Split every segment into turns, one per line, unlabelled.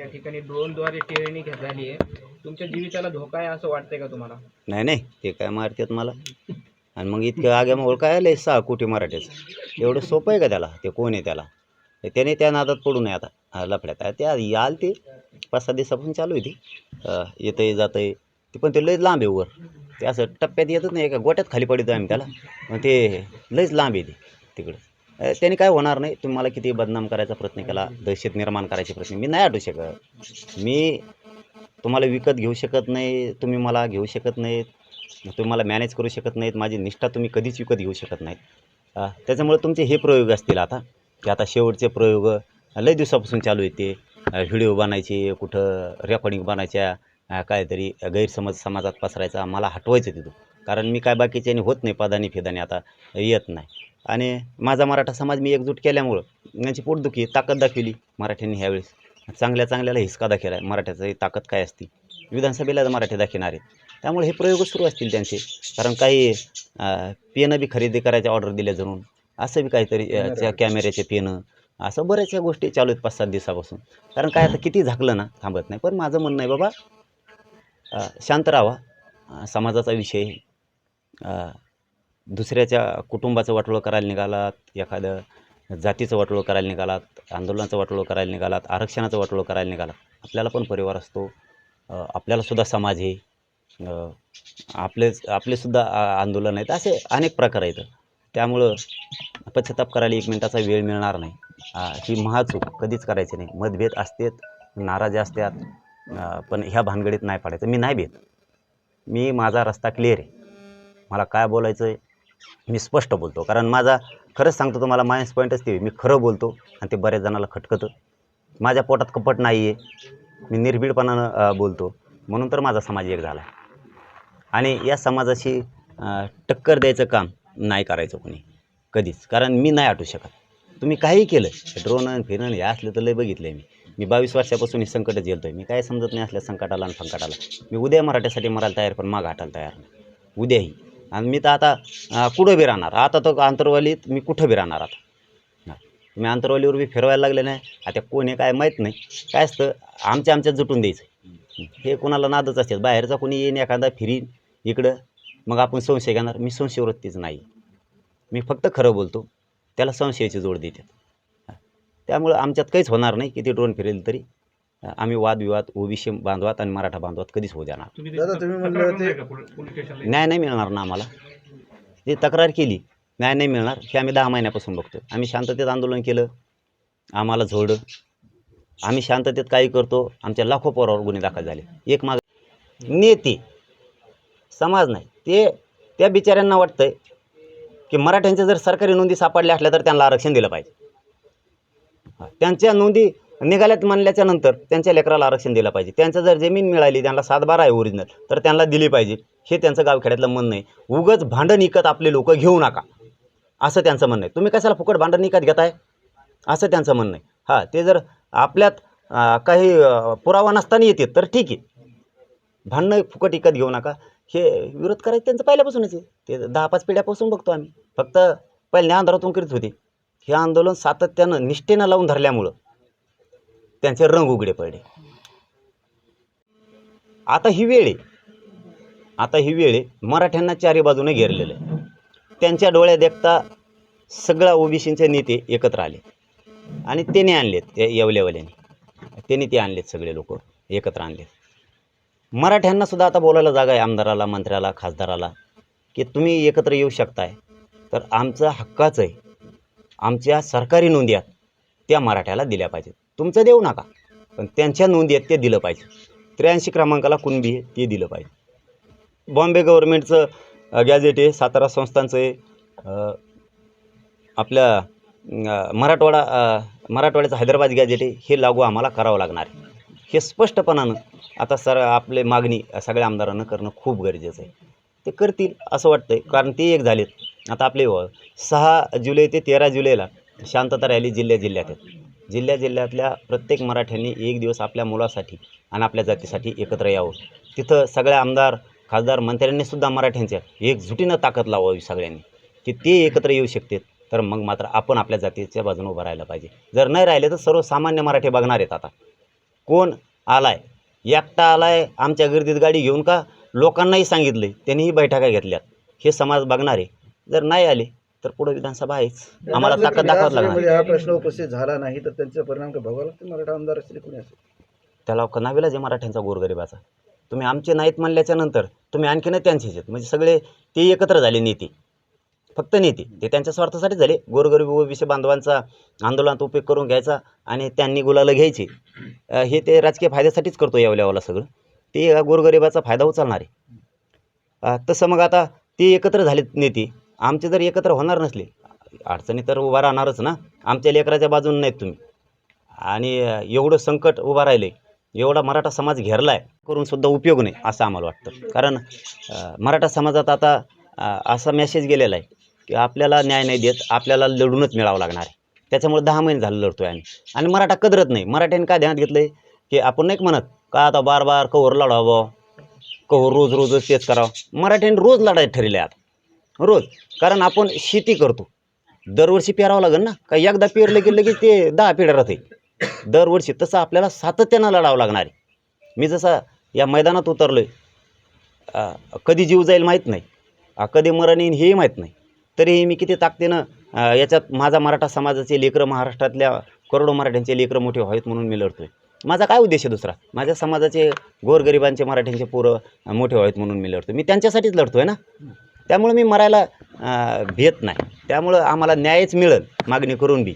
त्या ठिकाणी ड्रोनद्वारे टेरणी झाली आहे. तुमच्या जीविताला धोका आहे असं वाटतंय का तुम्हाला?
नाही नाही. ते काय मारतात मला? आणि मग इतकं आग्यामुळे काय आलं सहा कोटी मराठ्याचं एवढं सोपं आहे का त्याला? ते कोण आहे त्याला? त्याने त्या नादात पडू नये आता. लफड्यात. आहे त्या याल ते. पाच सहा दिवसापासून चालू आहे ती. आहे येतंय जातंय. ते पण ते लईच लांब आहे वर. ते असं टप्प्यात येतच नाही. एका गोट्यात खाली पडतो आम्ही त्याला. ते लयच लांब आहे ते. तिकडं. त्याने काय होणार नाही. तुम्ही मला किती बदनाम करायचा प्रयत्न केला दहशत निर्माण करायचे प्रयत्न. मी नाही आटू शकत. मी तुम्हाला विकत घेऊ शकत नाही तुम्ही मला घेऊ शकत नाहीत तुम्ही मला मॅनेज करू शकत नाहीत माझी निष्ठा तुम्ही कधीच विकत घेऊ शकत नाहीत. त्याच्यामुळे तुमचे हे प्रयोग असतील आता. की आता शेवटचे प्रयोग लय दिवसापासून चालू आहेत ते. व्हिडिओ बनायचे कुठं रेकॉर्डिंग बनायच्या काहीतरी गैरसमज समाजात पसरायचा मला हटवायचं तिथून कारण मी काय बाकीच्याने होत नाही पदानी फिदानी आता येत नाही. आणि माझा मराठा समाज मी एकजूट केल्यामुळं यांची पोटदुखी ताकद दाखवली मराठ्यांनी ह्यावेळेस. चांगल्या चांगल्याला हिसका दाखवला आहे मराठ्याचं ताकद काय असती? विधानसभेला मराठी दाखवणार आहेत. त्यामुळे हे प्रयोग सुरू असतील त्यांचे. कारण काही पेनं बी खरेदी करायच्या ऑर्डर दिल्या जणून. असं बी काहीतरी कॅमेऱ्याचे. पेनं. असं बऱ्याचशा गोष्टी चालू आहेत पाच सात दिवसापासून. कारण काय आता किती झाकलं ना थांबत नाही. पण माझं म्हणणं आहे बाबा शांत राहावा समाजाचा विषय दुसऱ्याच्या कुटुंबाचं वाटोळं करायला निघालात एखादं जातीचं वाटोळं करायला निघालात आंदोलनाचं वाटोळं करायला निघालात आरक्षणाचं वाटोळं करायला निघालात. आपल्याला पण परिवार असतो. आपल्यालासुद्धा समाज आहे. आपलेच आपलेसुद्धा आंदोलन आहेत. असे अनेक प्रकार आहेत. त्यामुळं पश्चाताप करायला एक मिनिटाचा वेळ मिळणार नाही. ही महाचूक. कधीच करायची नाही. मतभेद असतेत नाराजी असतात. पण ह्या भानगडीत नाही पाडायचं. मी नाही भेट मी माझा रस्ता क्लिअर आहे. मला काय बोलायचं आहे मी स्पष्ट बोलतो. कारण माझा खरंच सांगतो तुम्हाला मायनस पॉईंटच ते मी खरं बोलतो आणि ते बऱ्याच जणाला खटकतं. माझ्या पोटात कपट नाही आहे मी निर्भीडपणानं बोलतो. म्हणून तर माझा समाज एक झाला आणि या समाजाशी टक्कर द्यायचं काम नाही करायचं कोणी. कधीच. कारण मी नाही आटू शकत. तुम्ही काही केलं ड्रोन फिरण हे असलं तर लय बघितलं आहे मी. मी बावीस वर्षापासून हे संकट झेलतो आहे मी काय समजत नाही असल्या संकटाला आणि संकटाला मी उद्या मराठ्यासाठी मरायला तयार पण माग हटायला तयार नाही. उद्याही. आणि मी तर आता कुठं बी राहणार? आता तर आंतरवालीत मी कुठं बी राहणार आता? मी आंतरवालीवर बी फिरवायला लागले नाही. आता कोण काय माहीत नाही. काय असतं? आमच्या आमच्यात जुटून द्यायचं हे कोणाला नादच असते बाहेरचा कोणी येईन एखादा फिरीन इकडं मग आपण संशय घेणार. मी संशयवृत्तीच नाही. मी फक्त खरं बोलतो. त्याला संशयाची जोड देतात. त्यामुळं आमच्यात काहीच होणार नाही किती ड्रोन फिरेल तरी. आम्ही वादविवाद ओबीसी बांधवात आणि मराठा बांधवात कधीच होऊ जाणार
दादा तुम्ही म्हणलं ते
न्याय नाही मिळणार ना आम्हाला. ते तक्रार केली न्याय नाही मिळणार हे आम्ही दहा महिन्यापासून बघतो. आम्ही शांततेत आंदोलन केलं आम्हाला झोडं आम्ही शांततेत काही करतो आमच्या लाखो पोरावर गुन्हे दाखल झाले. एक माग नेते समाज नाही. ते त्या बिचाऱ्यांना वाटतंय की मराठ्यांच्या जर सरकारी नोंदी सापडल्या असल्या तर त्यांना आरक्षण दिलं पाहिजे. हा, त्यांच्या नोंदी निघाल्यात म्हणल्याच्या नंतर त्यांच्या लेकराला आरक्षण दिलं पाहिजे. त्यांचं जर जमीन मिळाली त्यांना सातबारा आहे ओरिजिनल तर त्यांना दिली पाहिजे. हे त्यांचं गावखेड्यातलं म्हणणं आहे उगच भांडण इकत आपले लोक घेऊ नका. असं त्यांचं म्हणणं आहे. तुम्ही कशाला फुकट भांडण इकत घेताय? असं त्यांचं म्हणणं आहे. हां ते जर आपल्यात काही पुरावा नसताना येते तर ठीक आहे. भांडणं फुकट इकत घेऊ नका. हे विरोध करायचं त्यांचं पहिल्यापासूनच आहे. ते दहा पाच पिढ्यापासून बघतो आम्ही. फक्त पहिल्या अंधारातून करीत होते. हे आंदोलन सातत्यानं निष्ठेनं लावून धरल्यामुळं. त्यांचे रंग उघडे पडले. आता ही वेळ आहे. आता ही वेळ आहे. मराठ्यांना चारी बाजूने घेरलेलं आहे. त्यांच्या डोळ्यात देखता सगळ्या ओबीसींचे नेते एकत्र आले. आणि त्याने आणलेत त्या येवल्यावल्याने. त्यांनी ते आणलेत सगळे लोक एकत्र आणलेत. मराठ्यांना सुद्धा आता बोलायला जागा आहे आमदाराला मंत्र्याला खासदाराला की तुम्ही एकत्र येऊ शकताय. तर आमचा हक्काचं आहे. आमच्या सरकारी नोंदी आहेत त्या मराठ्याला दिल्या पाहिजेत. तुमचं देऊ नका. पण त्यांच्या नोंदी आहेत ते दिलं पाहिजे. त्र्याऐंशी क्रमांकाला कुणबी आहे ते दिलं पाहिजे. बॉम्बे गव्हर्नमेंटचं गॅजेट आहे सातारा संस्थांचं आहे आपल्या मराठवाडा मराठवाड्याचं हैदराबाद गॅजेट आहे हे लागू आम्हाला करावं लागणार आहे. हे स्पष्टपणानं आता सर आपले मागणी सगळ्या आमदारांना करणं खूप गरजेचं आहे. ते करतील असं वाटतं आहे कारण ते एक झालेत. आता आपले सहा जुलै ते तेरा जुलैला शांतता रॅली जिल्ह्या जिल्ह्यात आहेत. जिल्ह्या जिल्ह्यातल्या प्रत्येक मराठ्यांनी एक दिवस आपल्या मुलासाठी आणि आपल्या जातीसाठी एकत्र यावं. तिथं सगळ्या आमदार खासदार मंत्र्यांनीसुद्धा मराठ्यांच्या एकजुटीनं ताकद लावावी सगळ्यांनी. की ते एकत्र येऊ शकतात तर मग मात्र आपण आपल्या जातीच्या बाजूने उभं राहायला पाहिजे. जर नाही राहिले तर सर्वसामान्य मराठी बघणार आहेत आता. कोण आलाय? एकटा आलाय आमच्या गर्दीत गाडी घेऊन का? लोकांनाही सांगितलं त्यांनीही बैठका घेतल्यात. हे समाज बघणार आहे जर नाही आले तर पुढे विधानसभा आहेच. आम्हाला ताकद दाखवावं लागणार.
हा प्रश्न उपस्थित झाला नाही तर त्यांचा परिणाम काय भोगावा लागतील? मराठा आमदार असतील कोणी असेल?
त्याला नावेला जे मराठ्यांचा गोरगरिबाचा. तुम्ही आमचे नाहीत म्हणल्याच्या नंतर तुम्ही आणखीनच त्यांचेच आहेत. म्हणजे सगळे ते एकत्र झाले नेते. फक्त नेते. ते त्यांच्या स्वार्थासाठी झाले. गोरगरीब विषय बांधवांचा आंदोलनात उपयोग करून घ्यायचा आणि त्यांनी गुलाला घ्यायचे. हे ते राजकीय फायद्यासाठीच करतो यावल्यावाला सगळं. ते या गोरगरिबाचा फायदा उचलणार. आहे तसं मग आता ते एकत्र झालेत नेते. आमचे जर एकत्र होणार नसले अडचणी तर उभा राहणारच ना. आमच्या लेकराच्या बाजून नाहीत तुम्ही. आणि एवढं संकट उभं राहिले एवढा मराठा समाज घेरला आहे करून सुद्धा उपयोग नाही असं आम्हाला वाटतं. कारण मराठा समाजात आता असा मेसेज गेलेला आहे की आपल्याला न्याय नाही देत आपल्याला लढूनच मिळावं लागणार आहे. त्याच्यामुळे दहा महिने झालं लढतो आम्ही. आणि मराठा कदरत नाही. मराठ्यांनी काय ध्यानात घेतलं आहे की आपण नाही म्हणत का आता बार बार कवर लढावं कवर रोज रोजच तेच करावं. मराठ्यांनी रोज लढायला ठरले आता. रोज. कारण आपण शेती करतो. दरवर्षी पेरावं लागेल ना? का एकदा पेरलं की लगेच ते दहा पिढ्या राहते दरवर्षी तसं आपल्याला सातत्यानं लढावं लागणार आहे. मी जसा या मैदानात उतरलो आहे कधी जीव जाईल माहीत नाही. कधी मरण येईन हेही माहीत नाही. तरीही मी किती ताकदीनं याच्यात माझा मराठा समाजाचे लेकरं महाराष्ट्रातल्या करोडो मराठ्यांचे लेकरं मोठे व्हावेत म्हणून मी लढतो आहे माझा काय उद्देश आहे दुसरा? माझ्या समाजाचे गोरगरिबांचे मराठ्यांचे पोरं मोठे व्हावेत म्हणून मी लढतो मी त्यांच्यासाठीच लढतो आहे ना? त्यामुळं मी मरायला अ, भेट नाही. त्यामुळं आम्हाला न्यायच मिळेल मागणी करून बी.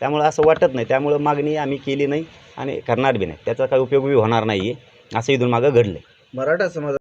त्यामुळं असं वाटत नाही. त्यामुळं मागणी आम्ही केली नाही आणि करणार बी नाही. त्याचा काही उपयोग बी होणार नाही आहे असं इथून मागं घडलं
मराठा समाज